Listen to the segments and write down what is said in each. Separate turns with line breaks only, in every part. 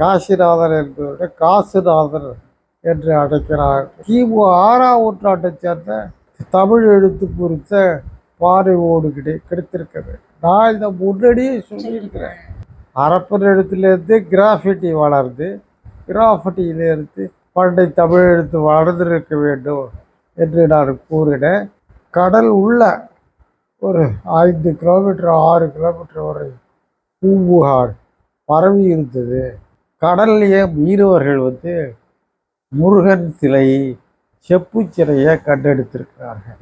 காசிநாதர் என்பவரை காசுநாதர் என்று அழைக்கிறார். கிமு ஆறாம் நூற்றாண்டைச் சேர்ந்த தமிழ் எழுத்து குறித்த பாறை ஓடு கிடை கிடைத்திருக்கிறது. நான் இதை முன்னாடியே சொல்லியிருக்கிறேன். அரப்பன் எழுத்துலேருந்து கிராஃபிட்டி வளர்ந்து கிராஃபிட்டியிலேருந்து பண்டை தமிழ் எழுத்து வளர்ந்திருக்க வேண்டும் என்று நான் கூறினேன். கடல் உள்ள ஒரு ஐந்து கிலோமீட்டர் ஆறு கிலோமீட்டர் வரை பூம்புகார் பரவி இருந்தது. கடல்லையே மீனவர்கள் வந்து முருகன் சிலை செப்பு சிலையை கண்டெடுத்திருக்கிறார்கள்.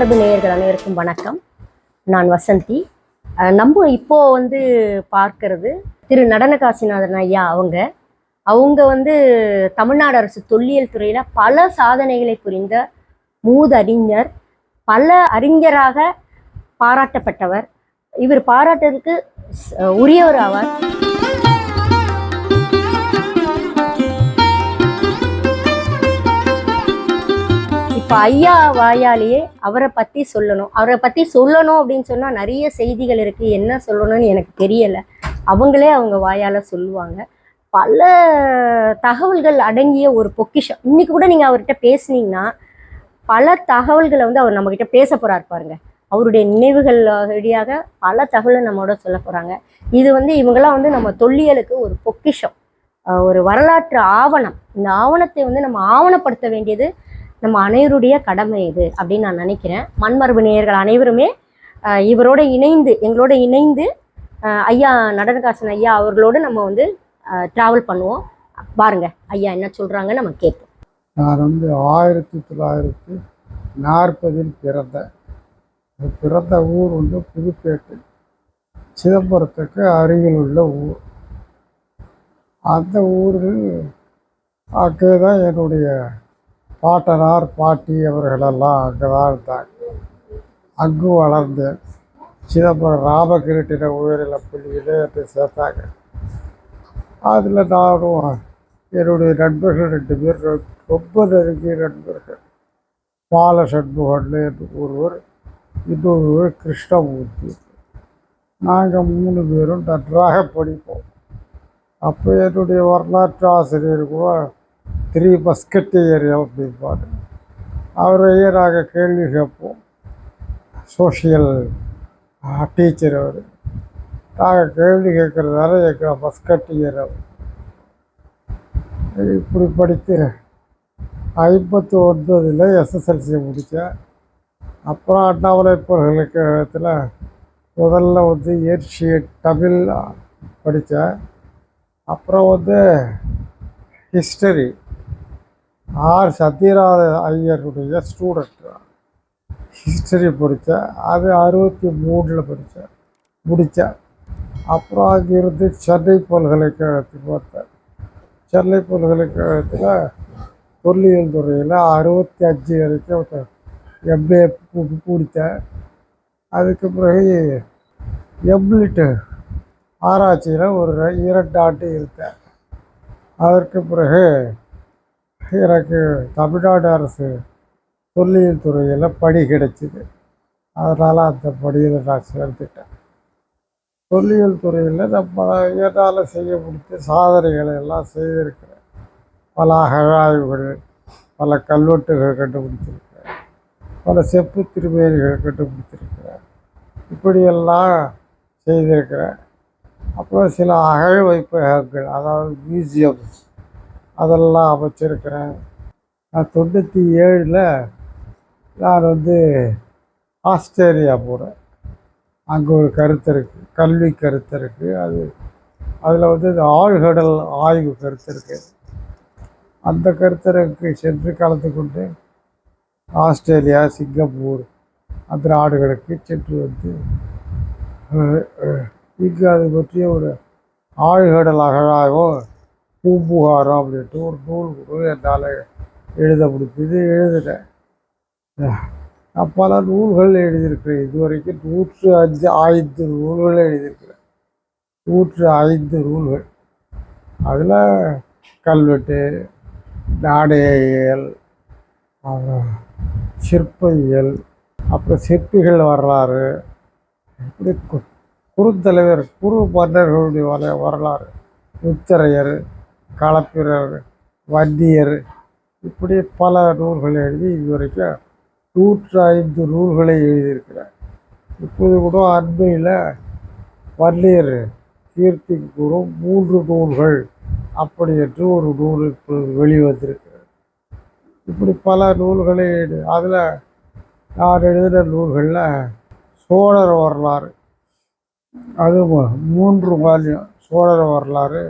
மரபு நேயர்கள் அனைவருக்கும் வணக்கம். நான் வசந்தி. நம்ம இப்போ வந்து பார்க்கறது திரு நடன காசிநாதன் ஐயா அவங்க. அவங்க வந்து தமிழ்நாடு அரசு தொல்லியல் துறையில் பல சாதனைகளை புரிந்த மூதறிஞர் பல அறிஞராக பாராட்டப்பட்டவர். இவர் பாராட்டுறதுக்கு உரியவர் ஆவார். இப்போ ஐயா வாயாலேயே அவரை பற்றி சொல்லணும். அவரை பற்றி சொல்லணும் அப்படின்னு சொன்னால் நிறைய செய்திகள் இருக்குது என்ன சொல்லணும்னு எனக்கு தெரியலை. அவங்களே அவங்க வாயால் சொல்லுவாங்க. பல தகவல்கள் அடங்கிய ஒரு பொக்கிஷம். இன்னைக்கு கூட நீங்கள் அவர்கிட்ட பேசுனீங்கன்னா பல தகவல்களை வந்து அவர் நம்மக்கிட்ட பேச போகிறார் பாருங்க. அவருடைய நினைவுகள் வழியாக பல தகவலை நம்மளோட சொல்ல போகிறாங்க இது வந்து இவங்கெல்லாம் வந்து நம்ம தொல்லியலுக்கு ஒரு பொக்கிஷம். ஒரு வரலாற்று ஆவணம். இந்த ஆவணத்தை வந்து நம்ம ஆவணப்படுத்த வேண்டியது நம்ம அனைவருடைய கடமை இது அப்படின்னு நான் நினைக்கிறேன். மண்மரபு நேயர்கள் அனைவருமே இவரோட இணைந்து எங்களோட இணைந்து ஐயா நடனகாசன் ஐயா அவர்களோடு நம்ம வந்து ட்ராவல் பண்ணுவோம். பாருங்க ஐயா என்ன சொல்றாங்க நம்ம கேட்போம்.
நான் வந்து ஆயிரத்தி தொள்ளாயிரத்தி நாற்பதில் பிறந்தேன் பிறந்த ஊர் வந்து புதுப்பேட்டை சிதம்பரத்துக்கு அருகில் உள்ள ஊர். அந்த ஊரில் அங்கே தான் என்னுடைய பாட்டனார் பாட்டி அவர்களெல்லாம் அங்கே தான் இருந்தாங்க அங்கு வளர்ந்தேன் சிதம்பரம் ராமகிருட்டின உயரில் பள்ளியிலே என்னை சேர்த்தாங்க. அதில் நானும் என்னுடைய நண்பர்கள் ரெண்டு பேர் ரொம்ப நெருங்கிய நண்பர்கள். பால சண்முகன் என்று ஒருவர் இன்னொருவர் கிருஷ்ணமூர்த்தி. நாங்கள் மூணு பேரும் நன்றாக படிப்போம். அப்போ என்னுடைய வரலாற்று ஆசிரியர் கூட த்ரீ மஸ்கட்டியர் அப்படிம்பாரு அவர் ஐயராக கேள்வி கேட்போம். சோஷியல் டீச்சர் அவர். நாங்கள் கேள்வி கேட்குறதால எங்கள் மஸ்கட்டியர் அவர் இப்படி படித்து ஐம்பத்தி ஒன்பதில் எஸ்எஸ்எல்சி முடித்தேன் அப்புறம் அண்ணாமலை பல்கலைக்கழகத்தில் முதல்ல வந்து ஏர்ஷியட் தமிழ் படித்தேன் அப்புறம் வந்து ஹிஸ்டரி ஆர் சத்யராஜ ஐயருடைய ஸ்டூடெண்ட் ஹிஸ்டரி படித்தேன் அது அறுபத்தி மூணில் படித்தேன் முடித்தேன் அப்புறம் அங்கிருந்து சென்னை பல்கலைக்கழகத்துக்கு வந்தேன் சென்னை பல்கலைக்கழகத்தில் பொருளியல் துறையில் அறுபத்தி அஞ்சு வரைக்கும் எம்ஏ முடித்தேன் அதுக்கு பிறகு எம்லிட்டு ஆராய்ச்சியில் ஒரு இரண்டு ஆண்டு இருந்தேன் அதற்கு பிறகு எனக்கு தமிழ்நாடு அரசு தொல்லியல் துறையில் பணி கிடைச்சிது. அதனால் அந்த பணியில் நான் சேர்ந்துட்டேன். தொல்லியல் துறையில் நம்ம என்னால் செய்ய முடித்த சாதனைகளை எல்லாம் செய்திருக்கிறேன். பல அகழாய்வுகள் பல கல்வெட்டுகள் கண்டுபிடிச்சிருக்கிறேன் பல செப்பு திருமேனிகள் கண்டுபிடிச்சிருக்கிறேன் இப்படியெல்லாம் செய்திருக்கிறேன். அப்புறம் சில அகழ்வைப்பகங்கள் அதாவது மியூசியம்ஸ் அதெல்லாம் அமைச்சிருக்கிறேன். நான் தொண்ணூற்றி ஏழில் நான் வந்து ஆஸ்திரேலியா போகிறேன் அங்கே ஒரு கருத்து இருக்குது கல்வி கருத்து இருக்குது அது அதில் வந்து இந்த ஆழ்கடல் ஆய்வு கருத்து இருக்குது அந்த கருத்தருக்கு சென்று கலந்து கொண்டு ஆஸ்திரேலியா சிங்கப்பூர் அந்த நாடுகளுக்கு சென்று வந்து இங்கு அது பற்றிய ஒரு ஆழ்கடல் அகழாயோ பூம்புகாரம் அப்படின்ட்டு ஒரு நூல் கூட என்னால் எழுத முடிஞ்சது எழுதினேன் பல நூல்கள் எழுதியிருக்கிறேன். இதுவரைக்கும் நூற்று அஞ்சு ஐந்து நூல்கள் எழுதியிருக்கிறேன். நூற்று ஐந்து நூல்கள். அதில் கல்வெட்டு நாணயியல் அப்புறம் அப்புறம் சிற்பிகள் வரலாறு இப்படி கு- குறுந்தலைவர் குறு மன்னர்களுடைய வர வரலாறு. முத்தரையர் களப்பிரர் வன்னியர் இப்படி பல நூல்களை எழுதி இதுவரைக்கும் நூற்று ஐந்து நூல்களை எழுதியிருக்கிறேன் இப்போது கூட அண்மையில் வன்னியர் கீர்த்தி கூறும் மூன்று நூல்கள் அப்படி என்று ஒரு நூல் இப்பொழுது வெளிவந்திருக்கிறது. இப்படி பல நூல்களை எழுதி அதில் நான் எழுதின நூல்களில் சோழர் வரலாறு அது மூன்று வால்யம் சோழர் வரலாறு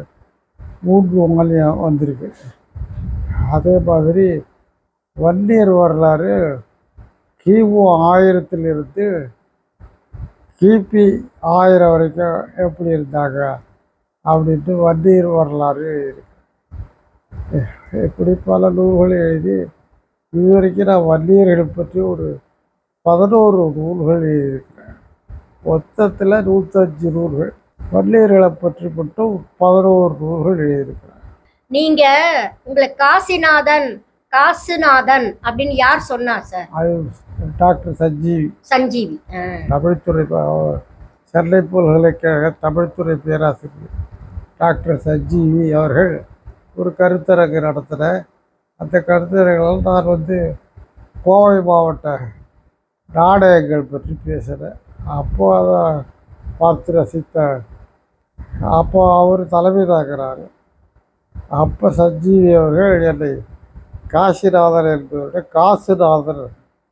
மூன்று வால்யம் வந்திருக்கு. அதே மாதிரி வன்னியர் வரலாறு கிமு ஆயிரத்திலிருந்து கிபி ஆயிரம் வரைக்கும் எப்படி இருந்தாங்க அப்படின்ட்டு வன்னியர் வரலாறு இருக்கு. இப்படி பல நூல்களை எழுதி இதுவரைக்கும் நான் வன்னியர்களை பற்றி ஒரு பதினோரு நூல்கள் எழுதியிருக்கேன். மொத்தத்தில் நூற்றஞ்சு நூல்கள். வன்னியர்களை பற்றி மட்டும் பதினோரு நூல்கள் எழுதியிருக்கிறேன்
நீங்க உங்களை காசிநாதன் காசுநாதன் அப்படின்னு யார் சொன்னா சார்?
அது டாக்டர் சஞ்சீவி.
சஞ்சீவி. ஆ.
தமிழ்துறை ப- சென்னை பல்கலைக்கழக தமிழ்துறை பேராசிரியர் டாக்டர் சஞ்சீவி அவர்கள் ஒரு கருத்தரங்கு நடத்தின. அந்த கருத்தரங்கில் நான் வந்து கோவை மாவட்ட நாடகங்கள் பற்றி பேசினேன். அப்போ அதை பார்த்து ரசித்த அப்போ அவர் தலைமை தாங்கிறாரு அப்போ சஞ்சீவி அவர்கள் என்னை காசிநாதன் என்பவரை காசுநாதன்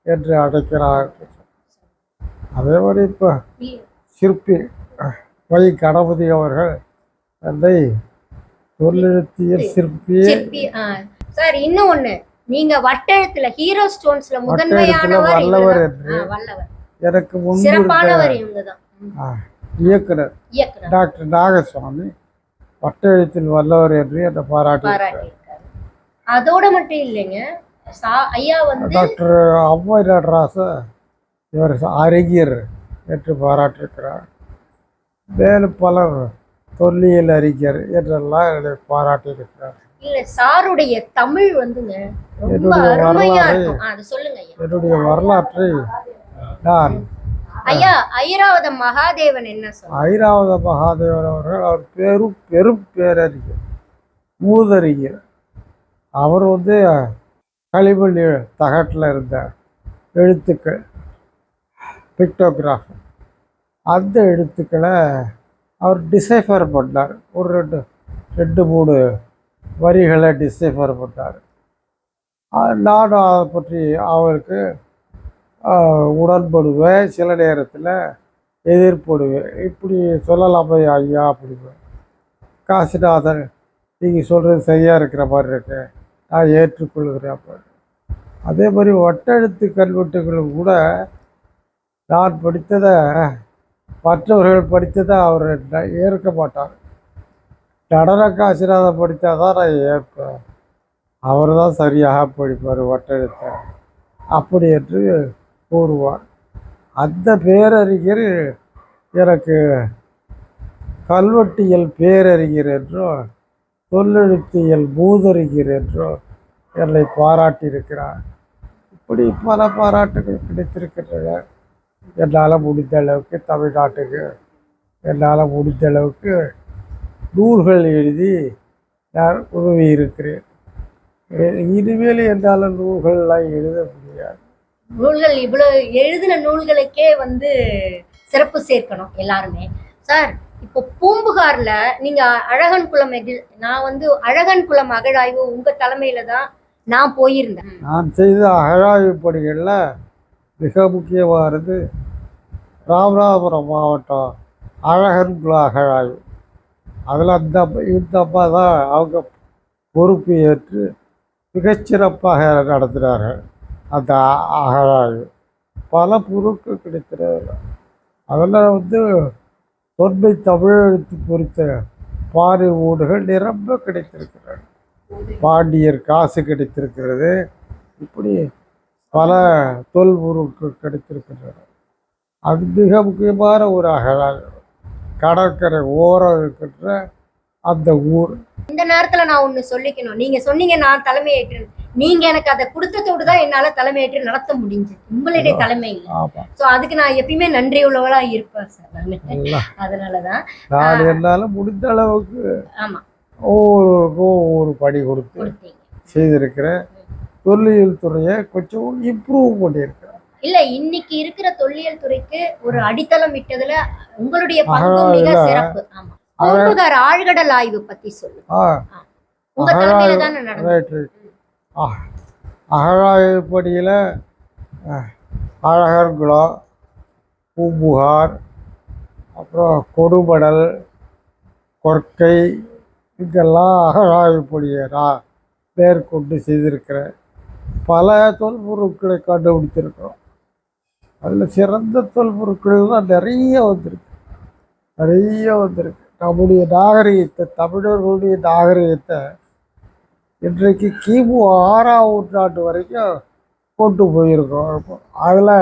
என்று அழைக்கிறார். அதே மாதிரி இப்போ சிற்பி வை கணபதி அவர்கள் என்னை தொழிலெழுத்தியல் சிற்பி.
சார் இன்னும் ஒண்ணு. நீங்க வட்டெழுத்துல ஹீரோ ஸ்டோன்ஸ்ல முதன்மையானவர்
வல்லவர். என்று
வல்லவர்.
எனக்கு முன்பு இயக்குனர் டாக்டர் நாகசுவாமி வட்டெழுத்தில் வல்லவர் என்று என்னை பாராட்டி
அதோட மட்டும் இல்லைங்க சா- ஐயா வந்து
டாக்டர் அவ்வை நடராச இவர் அறிஞர் என்று பாராட்டியிருக்கிறார். மேலும் பலர் தொல்லியல் அறிஞர் என்றெல்லாம் என்னை பாராட்டியிருக்கிறார்.
இல்ல சாருடைய தமிழ் வந்துங்க
என்னுடைய வரலாற்றை நான்.
ஐயா ஐராவத மகாதேவன் என்ன
ஐராவத மகாதேவன் அவர்கள் அவர் பெரும் பெரும் பேரறிஞர் மூதறிஞர். அவர் வந்து களிமண் தகட்டில் இருந்த எழுத்துக்கள் பிக்டோகிராஃப் அந்த எழுத்துக்களை அவர் டிசைஃபர் பண்ணார். ஒரு ரெண்டு ரெண்டு மூணு வரிகளை டிசைஃபர் பண்ணார். நானும் அதை பற்றி அவருக்கு உடன்படுவேன் சில நேரத்தில் எதிர்ப்படுவேன் இப்படி சொல்லலாமா ஐயா அப்படிவேன் காசிநாதன் நீங்கள் சொல்கிறது சரியாக இருக்கிற மாதிரி இருக்கு. நான் ஏற்றுக்கொள்கிறேன் அப்போ. அதே மாதிரி வட்டெழுத்து கல்வெட்டுகளும் கூட நான் படித்ததை மற்றவர்கள் படித்ததை அவர் ஏற்க மாட்டார். நடன காசிநாதன் படித்தால் தான் நான் ஏற்பேன். அவர் தான் சரியாக படிப்பார் வட்டெழுத்தை. அப்படி என்று கூறுவார் அந்த பேரறிஞர் எனக்கு கல்வெட்டியல் பேரறிஞர் என்றும் தொல்லெழுத்தியல் பூதறிஞர் என்றும் என்னை பாராட்டியிருக்கிறார். இப்படி பல பாராட்டுகள் கிடைத்திருக்கின்றன. என்னால் முடிந்த அளவுக்கு தமிழ்நாட்டுக்கு என்னால் முடிந்த அளவுக்கு நூல்கள் எழுதி நான் உதவி இருக்கிறேன் இனிமேல் என்னால் நூல்கள்லாம் எழுத முடியாது.
நூல்கள் இவ்வளோ எழுதின நூல்களுக்கே வந்து சிறப்பு சேர்க்கணும் எல்லாருமே. சார் இப்போ பூம்புகார்ல நீங்க அழகன் குளம் நான் வந்து அழகன் குளம் அகழாய்வு உங்க தலைமையில தான் நான் போயிருந்தேன்.
நான் செய்த அகழாய்வு பணிகளில் மிக முக்கியமானது ராமநாதபுரம் மாவட்டம் அழகன் குல அகழாய்வு. அதில் அந்த இந்த அம்மா தான் அவங்க பொறுப்பு ஏற்று மிகச்சிறப்பாக நடத்தினார்கள். அந்த அ- பல பொருட்கள் கிடைக்கிறது அதில் வந்து தொன்மை தமிழ் எழுத்து பொறித்த பாறை ஓடுகள் நிரம்ப கிடைத்திருக்கிறது. பாண்டியர் காசு கிடைத்திருக்கிறது. இப்படி பல தொல்பொருட்கள் கிடைத்திருக்கின்றன. அது மிக முக்கியமான ஒரு அகழாக கடற்கரை ஓரம் இருக்கின்ற அந்த ஊர்.
இந்த நேரத்தில் நான் ஒன்று சொல்லிக்கணும். நீங்கள் சொன்னீங்க நான் தலைமையேற்றேன் நீங்க எனக்கு அதை கொடுத்ததோடு தான் என்னால தலைமையேற்று நடத்த முடிஞ்சது. உங்களுடைய தலைமையில
ஆமாம்
சோ அதுக்கு நான் எப்பயுமே நன்றி உள்ளவளா இருப்பேன் சார் நானு அதனாலதான்.
நான் என்னால் முடிந்த அளவுக்கு
ஆமா.
ஒவ்வொருவருக்கும் ஒவ்வொரு படி கொடுத்து செய்திருக்கிறேன். தொல்லியல் துறையை கொஞ்சம் இம்ப்ரூவ் பண்ணியிருக்கிறேன்.
இல்ல இன்னைக்கு இருக்கிற தொல்லியல் துறைக்கு ஒரு அடித்தளம் விட்டதுல உங்களுடைய பங்கு மிக சிறப்பு. ஆமா. ஆழ்கடல் ஆய்வு பத்தி சொல்லு
ஆ.
உங்க தலைமையில தானே நடந்தது?
ரைட் அழகர் ஆ அழகர்குளம் பூம்புகார் அப்புறம் கொடுமடல் கொற்கை இதெல்லாம் அகழாய்வுப்படியை நான் மேற்கொண்டு செய்திருக்கிறேன் பல தொல்பொருட்களை கண்டுபிடித்திருக்கிறோம். அதில் சிறந்த தொல்பொருட்கள்லாம் நிறைய வந்திருக்கு. நிறைய வந்திருக்கு. நம்முடைய நாகரிகத்தை தமிழர்களுடைய நாகரிகத்தை இன்றைக்கு கிமு ஆறாம் நூற்றாண்டு வரைக்கும் கொண்டு போயிருக்கோம். அதில்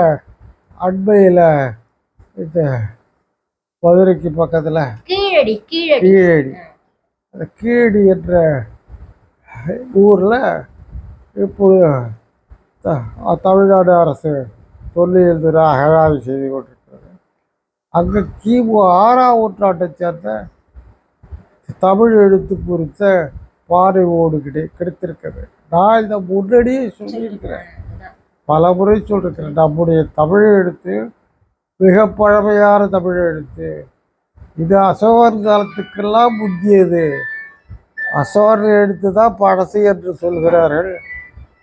அண்மையில் இந்த மதுரைக்கு பக்கத்தில்
கீழடி கீழடி.
அந்த கீழடி என்ற ஊரில் இப்போது தமிழ்நாடு அரசு தொல்லியல் துறை அகழாய்வு செய்து கொண்டிருக்கிறது. அங்கே கிமு ஆறாம் நூற்றாண்டை சேர்ந்த தமிழ் எழுத்து குறித்த பாறை ஓடு கிடை கிடைத்திருக்கிறது. நான் இதை முன்னாடியே சொல்லியிருக்கிறேன். பல முறை சொல்லியிருக்கிறேன். நம்முடைய தமிழ் எழுத்து மிக பழமையான தமிழ் எழுத்து இது அசோகர் காலத்துக்கெல்லாம் முந்தியது. அசோகர் எழுத்து தான் பழசு என்று சொல்கிறார்கள்.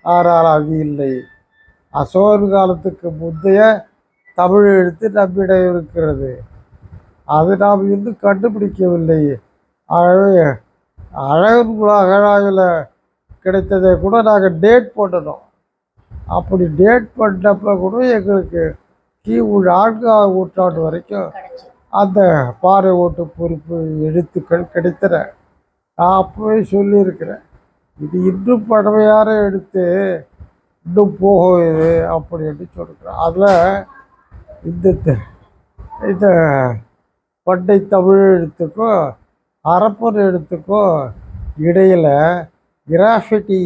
ஆனால் அது இல்லை. அசோகர் காலத்துக்கு முந்தைய தமிழ் எழுத்து நம்மிடம் இருக்கிறது. அது நாம் இன்னும் கண்டுபிடிக்கவில்லை. ஆகவே அழகன் அகழாவில் கிடைத்ததை கூட நாங்கள் டேட் பண்ணணும் அப்படி டேட் பண்ணப்ப கூட எங்களுக்கு கிமு நான்காம் நூற்றாண்டு வரைக்கும் அந்த பாறை ஓட்டு பொறுப்பு எழுத்துக்கள் கிடைத்தன. நான் அப்பவே சொல்லியிருக்கிறேன் இது இன்னும் பழமையான எழுத்து இன்னும் போகும் இது அப்படின்னு சொல்லிருக்கிறேன் அதில் இந்த இந்த பண்டை தமிழ் எழுத்துக்கும் அரப்பன் எழுத்துக்கும் இடையில் கிராஃபிட்டி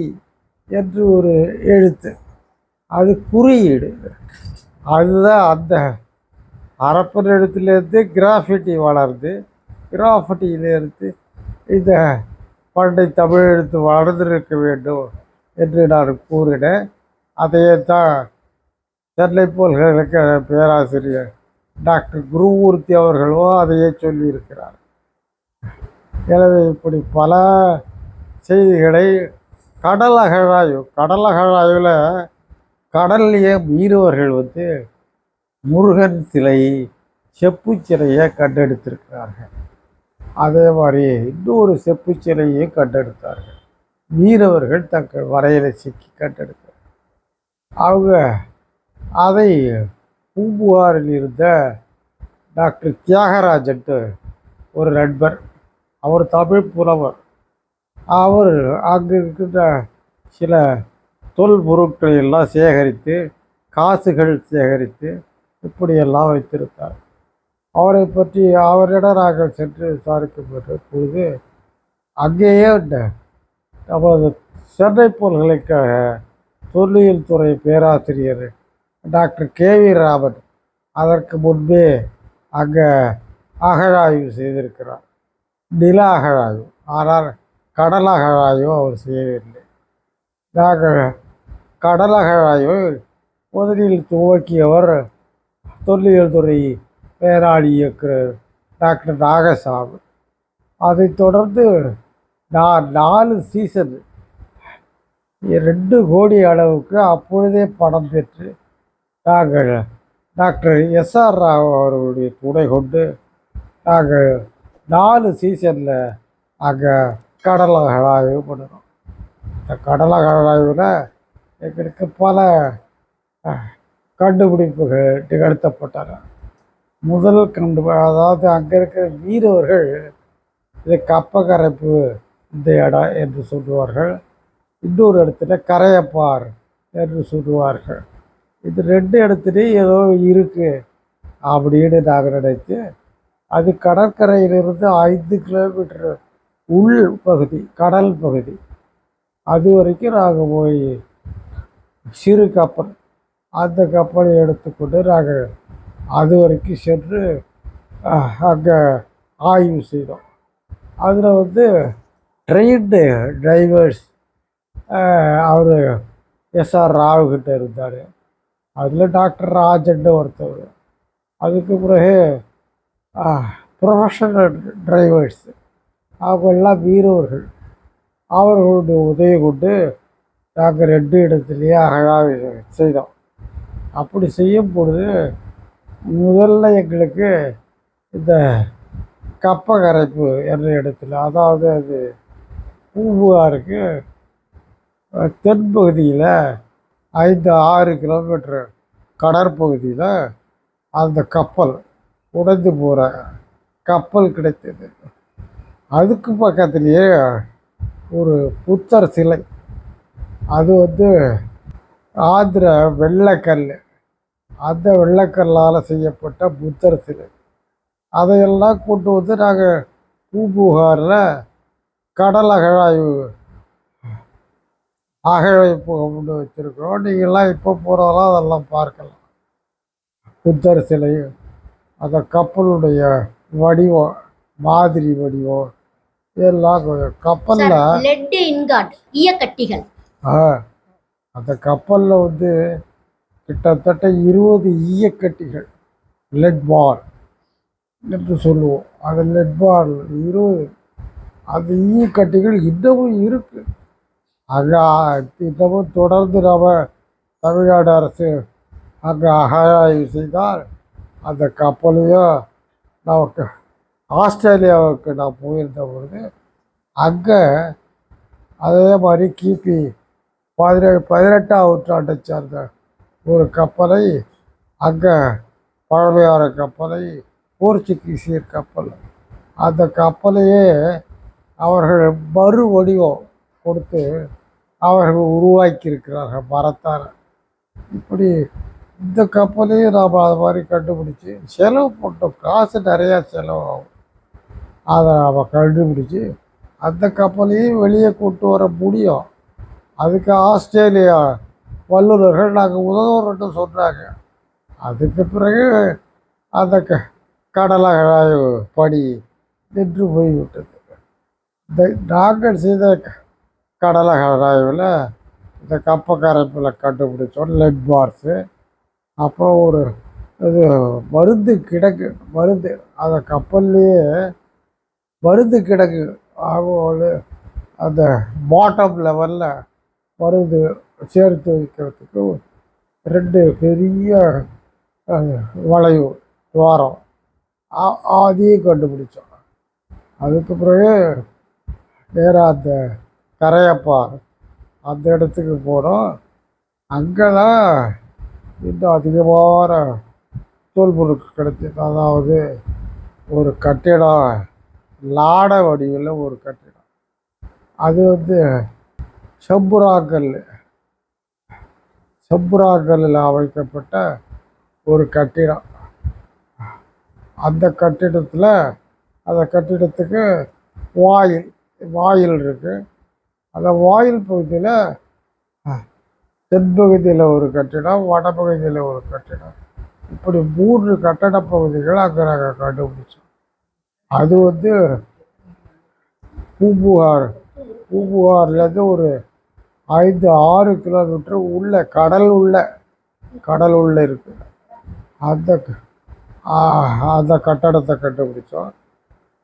என்று ஒரு எழுத்து. அது குறியீடு. அதுதான் அந்த அரப்பன் எழுத்துலேருந்து கிராஃபிட்டி வளருது. கிராஃபிட்டியிலேருந்து இந்த பண்டை தமிழ் எழுத்து வளர்ந்திருக்க வேண்டும் என்று நான் கூறினேன். அதையே தான் சென்னை பல்கலைக்கழக பேராசிரியர் டாக்டர் குருமூர்த்தி அவர்களும் அதையே சொல்லியிருக்கிறார். எனவே இப்படி பல செய்திகளை கடல் அகழாய்வு கடல் அகழாய்வில் கடல்லையே மீனவர்கள் வந்து முருகன் சிலை செப்பு சிலையை கண்டெடுத்திருக்கிறார்கள். அதே மாதிரி இன்னொரு செப்பு சிலையை கண்டெடுத்தார்கள். மீனவர்கள் தங்கள் வரையில் சிக்கி கண்டெடுத்தார் அவங்க அதை பூம்புகாரில் இருந்த டாக்டர் தியாகராஜன்ட்டு ஒரு நண்பர் அவர் தமிழ் புலவர். அவர் அங்கு இருக்கின்ற சில தொல் பொருட்களை எல்லாம் சேகரித்து காசுகள் சேகரித்து இப்படியெல்லாம் வைத்திருந்தார் அவரை பற்றி அவரிடம் நாங்கள் சென்று விசாரிக்கப்பட்ட பொழுது அங்கேயே இந்த நமது சென்னை பல்கலைக்கழக தொல்லியல் துறை பேராசிரியர் டாக்டர் கே வி ராமன் அதற்கு முன்பே அங்கே அகழாய்வு செய்திருக்கிறார். நிலாகழாயும் ஆனால் கடலகழாயும் அவர் செய்யவில்லை. நாங்கள் முதலில் துவக்கியவர் தொல்லியல் துறை பேராளி இயக்குனர் டாக்டர் நாகசாமி. அதைத் தொடர்ந்து நான் நாலு சீசன் ரெண்டு கோடி அளவுக்கு அப்பொழுதே பணம் பெற்று நாங்கள் டாக்டர் எஸ்ஆர் ராவ் அவர்களுடைய துணை கொண்டு நாங்கள் நாலு சீசனில் அங்கே கடலை அகழாய்வு பண்ணினோம் இந்த கடலை அகழாய்வில் எங்களுக்கு பல கண்டுபிடிப்புகள் நிகழ்த்தப்பட்டன. முதல் கண்டு அதாவது அங்கே இருக்கிற வீரர்கள் இது கப்பக்கரைப்பு இந்த இடம் என்று சொல்லுவார்கள். இன்னொரு இடத்துல கரையப்பார் என்று சொல்லுவார்கள். இது ரெண்டு இடத்துலையும் ஏதோ இருக்குது அப்படின்னு நாங்கள் நினைத்து அது கடற்கரையிலிருந்து ஐந்து கிலோமீட்டர் உள் பகுதி கடல் பகுதி. அது வரைக்கும் நாங்கள் போய் சிறு கப்பல் அந்த கப்பலை எடுத்துக்கொண்டு நாங்கள் அது வரைக்கும் சென்று அங்கே ஆய்வு செய்தோம். அதில் வந்து ட்ரெயின்டு டிரைவர்ஸ் அவர் எஸ்ஆர் ராவுக்கிட்ட இருந்தார். அதில் டாக்டர் ராஜன்னு ஒருத்தவர் அதுக்கு பிறகு ப்ரொஃபஷனல் டிரைவர்ஸ் அவங்கெல்லாம் வீரர்கள். அவர்களுடைய உதவி கொண்டு நாங்கள் ரெண்டு இடத்துலையே அழகாக செய்தோம். அப்படி செய்யும் பொழுது முதல்ல எங்களுக்கு இந்த கப்பக்கரைப்பு என்ற இடத்துல அதாவது அது பூம்புகாருக்கு தென்பகுதியில் ஐந்து ஆறு கிலோமீட்டர் கடற்பகுதியில் அந்த கப்பல் உடைந்து போகிற கப்பல் கிடைத்தது. அதுக்கு பக்கத்துலேயே ஒரு புத்தர் சிலை. அது வந்து ஆந்திர வெள்ளைக்கல். அந்த வெள்ளைக்கல்லால் செய்யப்பட்ட புத்தர் சிலை. அதையெல்லாம் கொண்டு வந்து நாங்கள் பூம்புகாரில் கடல் அகழாய்வு அகழ்வைப்பு கொண்டு வச்சுருக்கிறோம். நீங்கள்லாம் இப்போ போகிறதெல்லாம் அதெல்லாம் பார்க்கலாம். புத்தர் சிலையும். அந்த கப்பலுடைய வடிவம் மாதிரி வடிவம் இதெல்லாம் கப்பலில்
லெட் இன்காட் ஈயக்கட்டிகள்
ஆ அந்த கப்பலில் வந்து கிட்டத்தட்ட இருபது ஈயக்கட்டிகள் லெட் பால் என்று சொல்லுவோம். அது லெட் பால் இருபது அந்த ஈயக்கட்டிகள் இன்னமும் இருக்கு. அங்கே இன்னமும் தொடர்ந்து நாம் தமிழ்நாடு அரசு அங்கே அகழாய்வு செய்தால் அந்த கப்பலையும் நமக்கு ஆஸ்திரேலியாவுக்கு நான் போயிருந்த பொழுது அங்கே அதே மாதிரி கிபி பதினே பதினெட்டாம் நூற்றாண்டை சேர்ந்த ஒரு கப்பலை அங்கே பழமையான கப்பலை போர்ச்சுகீசியர் கப்பல். அந்த கப்பலையே அவர்கள் மறு வடிவம் கொடுத்து அவர்கள் உருவாக்கியிருக்கிறார்கள் மரத்தால். இப்படி இந்த கப்பலையும் நாம் அது மாதிரி கண்டுபிடிச்சி செலவு பண்ணோம் காசு நிறையா செலவாகும். அதை நாம் கண்டுபிடிச்சி அந்த கப்பலையும் வெளியே கூட்டு வர முடியும். அதுக்கு ஆஸ்திரேலியா வல்லுநர்கள் நாங்கள் உதவுறோன்னு சொன்னாங்க. அதுக்கு பிறகு அந்த க கடலகழாய்வு பணி நின்று போய்விட்டது. இந்த நாங்கள் செய்த க- இந்த கப்பக்கரைப்பில் கண்டுபிடிச்சோம் லெட் பார்ஸு. அப்புறம் ஒரு இது மருந்து கிடக்கு மருந்து. அந்த கப்பல்லையே மருந்து கிடக்கு. ஆகும் அந்த பாட்டம் லெவலில் மருந்து சேர்த்து வைக்கிறதுக்கு ரெண்டு பெரிய வளைவு துவாரம். அதையும் கண்டுபிடிச்சோம். அதுக்கு பிறகு நேராக அந்த கரையப்பார் அந்த இடத்துக்கு போனோம். அங்கே தான் இன்னும் அதிகமான தொல்பொருட்கள் கிடைத்தது அதாவது ஒரு கட்டிடம் லாட வடிவில் ஒரு கட்டிடம். அது வந்து செம்புராக்கல் செம்புராக்கல்லில் அமைக்கப்பட்ட ஒரு கட்டிடம். அந்த கட்டிடத்தில் அந்த கட்டிடத்துக்கு வாயில் வாயில் இருக்குது அந்த வாயில் பகுதியில் தென்பகுதியில் ஒரு கட்டிடம் வடபகுதியில் ஒரு கட்டிடம். இப்படி மூன்று கட்டட பகுதிகள் அங்கே நாங்கள் கண்டுபிடிச்சோம். அது வந்து பூம்புகார். பூம்புகார்லேருந்து ஒரு ஐந்து ஆறு கிலோமீட்டர் உள்ள கடல் உள்ள கடல் உள்ள இருக்கு. அந்த க- அந்த கட்டடத்தை கண்டுபிடிச்சோம்.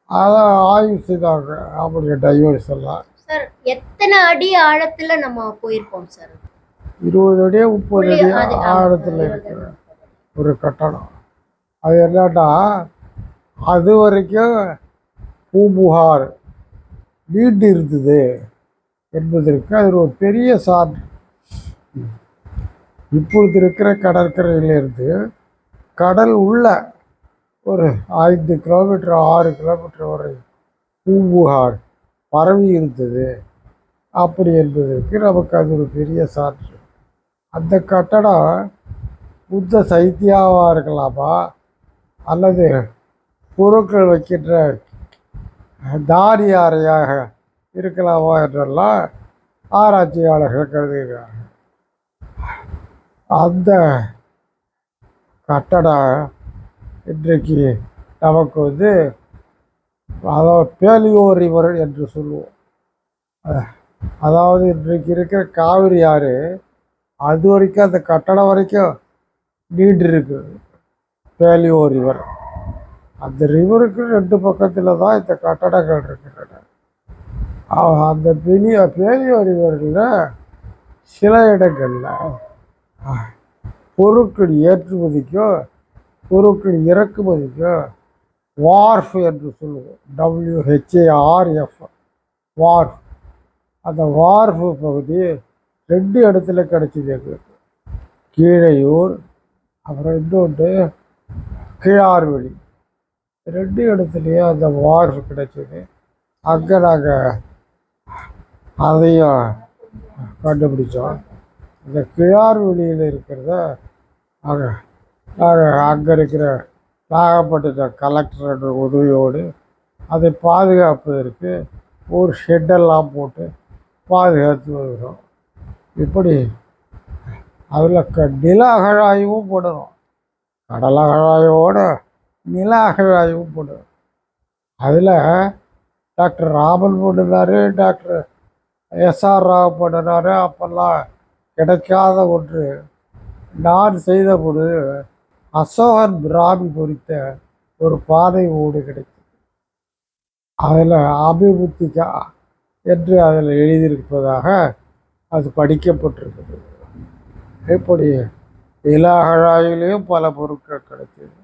அதை ஆய்வு செய்தாங்க அப்படி டைவர்ஸ் எல்லாம்.
சார் எத்தனை அடி ஆழத்தில் நம்ம போயிருப்போம் சார்?
இருபது அடியே முப்பது அடி ஆழத்தில் இருக்கிற ஒரு கட்டடம். அது என்னன்னா அது வரைக்கும் பூம்புகார் நீண்டு இருந்தது என்பதற்கு அது ஒரு பெரிய சான்று. இப்பொழுது இருக்கிற கடற்கரையிலிருந்து கடல் உள்ள ஒரு ஐந்து கிலோமீட்டர் ஆறு கிலோமீட்டர் வரை பூம்புகார் பரவி இருந்தது. அப்படி என்பதற்கு நமக்கு அது ஒரு பெரிய சான்று. அந்த கட்டடம் புத்த சைத்தியாவாக இருக்கலாமா? அல்லது பொருட்கள் வைக்கின்ற தாரி அறையாக இருக்கலாமா என்றெல்லாம் ஆராய்ச்சியாளர்கள் கருதுகிறார்கள். அந்த கட்டடம் இன்றைக்கு நமக்கு வந்து அதாவது பேலியோ ரிவர் என்று சொல்லுவோம். அதாவது இன்றைக்கு இருக்கிற காவிரி ஆறு அது வரைக்கும் அந்த கட்டடம் வரைக்கும் நீண்டு இருக்கு பேலியோ ரிவர் அந்த ரிவருக்கு ரெண்டு பக்கத்தில் தான் இந்த கட்டடங்கள் இருக்கின்றன. அந்த பெரிய பேலியோ ரிவரில் சில இடங்களில் பொருட்கள் ஏற்றுமதிக்கும் பொருட்கள் இறக்குமதிக்கும் வார்ஃப் என்று சொல்லுவோம். டபிள்யூஹெச்ஏஆர்எஃப் வார்ஃப் அந்த வார்ஃப் பகுதி ரெண்டு இடத்துல கிடச்சிது எங்களுக்கு. கீழையூர் அப்புறம் இன்னொன்று கீழார்வெளி ரெண்டு இடத்துலையும் அந்த வார்ஃப் கிடைச்சிது. அங்கே நாங்கள் அதையும் கண்டுபிடிச்சோம். இந்த கிழார்வெளியில் இருக்கிறத அங்கே நாங்கள் அங்கே இருக்கிற நாகப்பட்டினம் கலெக்டரோட உதவியோடு அதை பாதுகாப்பதற்கு ஒரு ஷெட்டெல்லாம் போட்டு பாதுகாத்து வருகிறோம். இப்படி அதில் க நில அகழாய்வும் போடணும். கடல் அகழாய்வோடு நில அகழாய்வும் போடணும். அதில் டாக்டர் ராமன் போடுனாரு டாக்டர் எஸ்ஆர் ராவ் போடுனாரு அப்போல்லாம் கிடைக்காத ஒன்று. நான் செய்த பொழுது அசோகன் பிராமி பொறித்த ஒரு பாதை ஓடு கிடைக்கும் அதில் அபிபுத்திகா என்று அதில் எழுதியிருப்பதாக அது படிக்கப்பட்டிருக்குது. இப்படி நில அகழாயிலையும் பல பொருட்கள் கிடைத்தது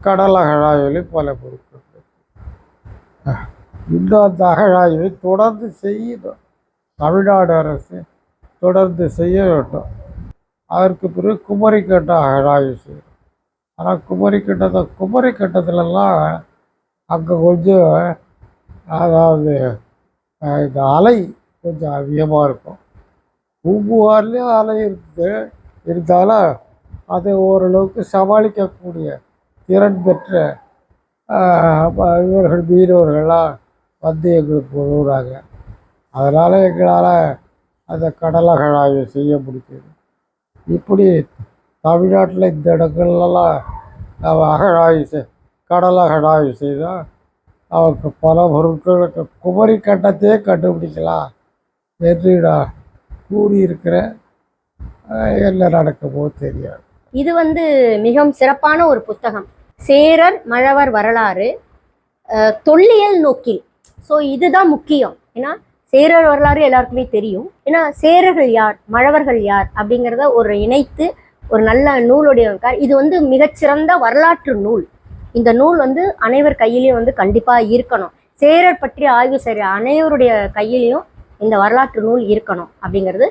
கடல் அகழாயிலையும் பல பொருட்கள் கிடைத்தது இன்னும் அந்த அகழாய்வை தொடர்ந்து செய்யணும். தமிழ்நாடு அரசு தொடர்ந்து செய்ய வேண்டும். அதற்கு பிறகு குமரிக்கட்ட அகழாய்வு செய்யணும். ஆனால் குமரி கட்டத்தில் குமரி கட்டத்துலலாம் அங்கே கொஞ்சம் அதாவது இந்த அலை கொஞ்சம் அதிகமாக இருக்கும். பூம்புகார்லேயும் அலை இருக்குது இருந்தாலும் அதை ஓரளவுக்கு சமாளிக்கக்கூடிய திறன் பெற்ற இவர்கள் மீனவர்கள்லாம் வந்து எங்களுக்கு உதவுறாங்க. அதனால் எங்களால் அந்த கடல் செய்ய முடியுது இப்படி தமிழ்நாட்டில் இந்த இடங்கள்லாம் நம்ம அகழாய்வு செய் கடலகழாய்வு செய்தால் அவருக்கு பல பொருட்களுக்கு குமரி கண்டத்தையே கண்டுபிடிக்கலாம். என்று நான் கூறியிருக்கிறேன் எல்லாம் என்ன தெரியாது.
இது வந்து மிகவும் சிறப்பான ஒரு புத்தகம். சேரர் மழவர் வரலாறு தொல்லியல் நோக்கில். ஸோ இதுதான் முக்கியம். ஏன்னா சேரர் வரலாறு எல்லாருக்குமே தெரியும். ஏன்னா சேரர்கள் யார் மழவர்கள் யார் அப்படிங்கிறத ஒரு இணைத்து ஒரு நல்ல நூலுடைய இது வந்து மிகச்சிறந்த வரலாற்று நூல். இந்த நூல் வந்து அனைவர் கையிலையும் வந்து கண்டிப்பாக இருக்கணும். சேரர் பற்றி ஆய்வு செய்கிற அனைவருடைய கையிலையும் இந்த வரலாற்று நூல் இருக்கணும் அப்படிங்கிறது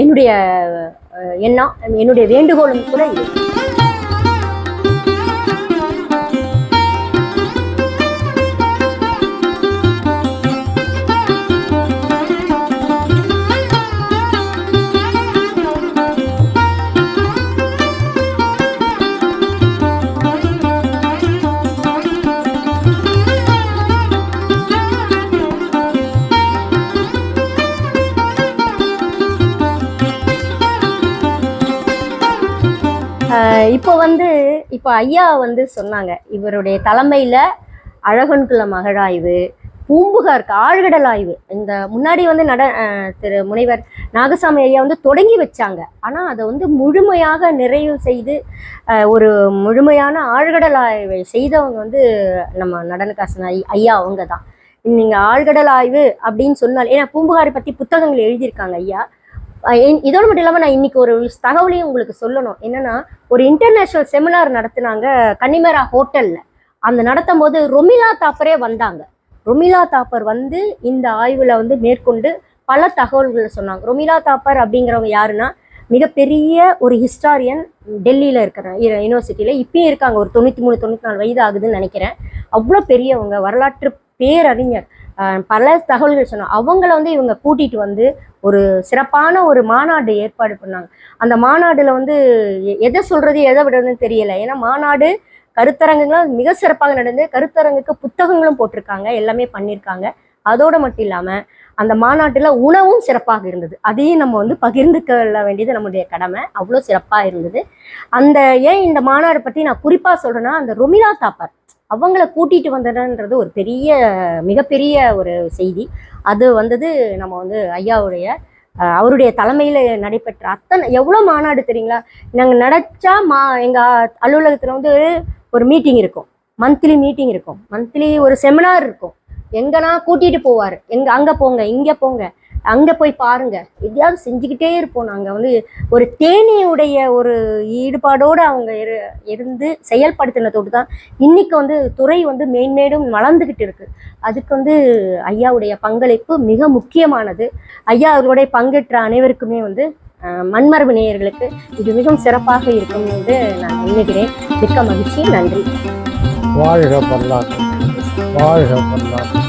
என்னுடைய எண்ணம் என்னுடைய வேண்டுகோளும் கூட இருக்கு. இப்போ வந்து இப்போ ஐயா வந்து சொன்னாங்க இவருடைய தலைமையில் அழகன்குல மகளாய்வு பூம்புகார் ஆழ்கடல் ஆய்வு இந்த முன்னாடி வந்து நட திரு முனைவர் நாகசாமி ஐயா வந்து தொடங்கி வச்சாங்க. ஆனால் அதை வந்து முழுமையாக நிறைவு செய்து ஒரு முழுமையான ஆழ்கடல் ஆய்வை செய்தவங்க வந்து நம்ம நடனகாசன் ஐ ஐயா அவங்க தான் நீங்கள் ஆழ்கடல் ஆய்வு அப்படின்னு சொன்னால் ஏன்னா பூம்புகாரை பற்றி புத்தகங்கள் எழுதியிருக்காங்க ஐயா. இதோடு மட்டும் இல்லாமல் நான் இன்னைக்கு ஒரு தகவலையும் உங்களுக்கு சொல்லணும். என்னன்னா ஒரு இன்டர்நேஷ்னல் செமினார் நடத்தினாங்க கன்னிமேரா ஹோட்டலில். அந்த நடத்தும் போது ரொமிலா தாப்பரே வந்தாங்க. ரொமிலா தாப்பர் வந்து இந்த ஆய்வில் வந்து மேற்கொண்டு பல தகவல்களை சொன்னாங்க. ரொமிலா தாப்பர் அப்படிங்கிறவங்க யாருன்னா மிகப்பெரிய ஒரு ஹிஸ்டாரியன் டெல்லியில் இருக்கிற யூனிவர்சிட்டியில் இப்பயும் இருக்காங்க. ஒரு தொண்ணூற்றி மூணு தொண்ணூற்றி நாலு வயது ஆகுதுன்னு நினைக்கிறேன். அவ்வளோ பெரியவங்க வரலாற்று பேரறிஞர். பல தகவல்கள் சொன்னோம் அவங்கள வந்து இவங்க கூட்டிட்டு வந்து ஒரு சிறப்பான ஒரு மாநாடு ஏற்பாடு பண்ணாங்க. அந்த மாநாடுல வந்து எ- எதை சொல்றது எதை விடுறதுன்னு தெரியல. ஏன்னா மாநாடு கருத்தரங்குகளும் மிக சிறப்பாக நடந்து கருத்தரங்குக்கு புத்தகங்களும் போட்டிருக்காங்க எல்லாமே பண்ணியிருக்காங்க. அதோட மட்டும் இல்லாம அந்த மாநாட்டுல உணவும் சிறப்பாக இருந்தது. அதையும் நம்ம வந்து பகிர்ந்துக்கொள்ள வேண்டியது நம்முடைய கடமை. அவ்வளோ சிறப்பாக இருந்தது. அந்த ஏன் இந்த மாநாடு பத்தி நான் குறிப்பா சொல்றேன்னா அந்த ரொமிலா தாப்பர். அவங்கள கூட்டிட்டு வந்ததுன்றது ஒரு பெரிய மிகப்பெரிய ஒரு செய்தி. அது வந்தது நம்ம வந்து ஐயாவுடைய அவருடைய தலைமையில் நடைபெற்ற அத்தனை எவ்வளோ மாநாடு தெரியுங்களா? நாங்கள் நடச்சா மா எங்கள் அலுவலகத்தில் வந்து ஒரு மீட்டிங் இருக்கும். மந்த்லி மீட்டிங் இருக்கும். மந்த்லி ஒரு செமினார் இருக்கும். எங்கன்னா கூட்டிகிட்டு போவார். எங்கே அங்கே போங்க இங்கே போங்க. அங்கே போய் பாருங்கள் எதையாவது செஞ்சுக்கிட்டே இருப்போம் நாங்கள் வந்து ஒரு தேனியுடைய ஒரு ஈடுபாடோடு அவங்க இரு இருந்து செயல்படுத்தினதோடு தான் இன்றைக்கி வந்து துறை வந்து மேன்மேலும் வளர்ந்துக்கிட்டு இருக்குது அதுக்கு வந்து ஐயாவுடைய பங்களிப்பு மிக முக்கியமானது. ஐயா அவர்களுடைய பங்கேற்ற அனைவருக்குமே வந்து மண்மரபு நேயர்களுக்கு இது மிகவும் சிறப்பாக இருக்கும் என்று நான் எண்ணுகிறேன். மிக்க மகிழ்ச்சி. நன்றி.
வாழ்க வாழ்க வாழ்க பல்லாண்டு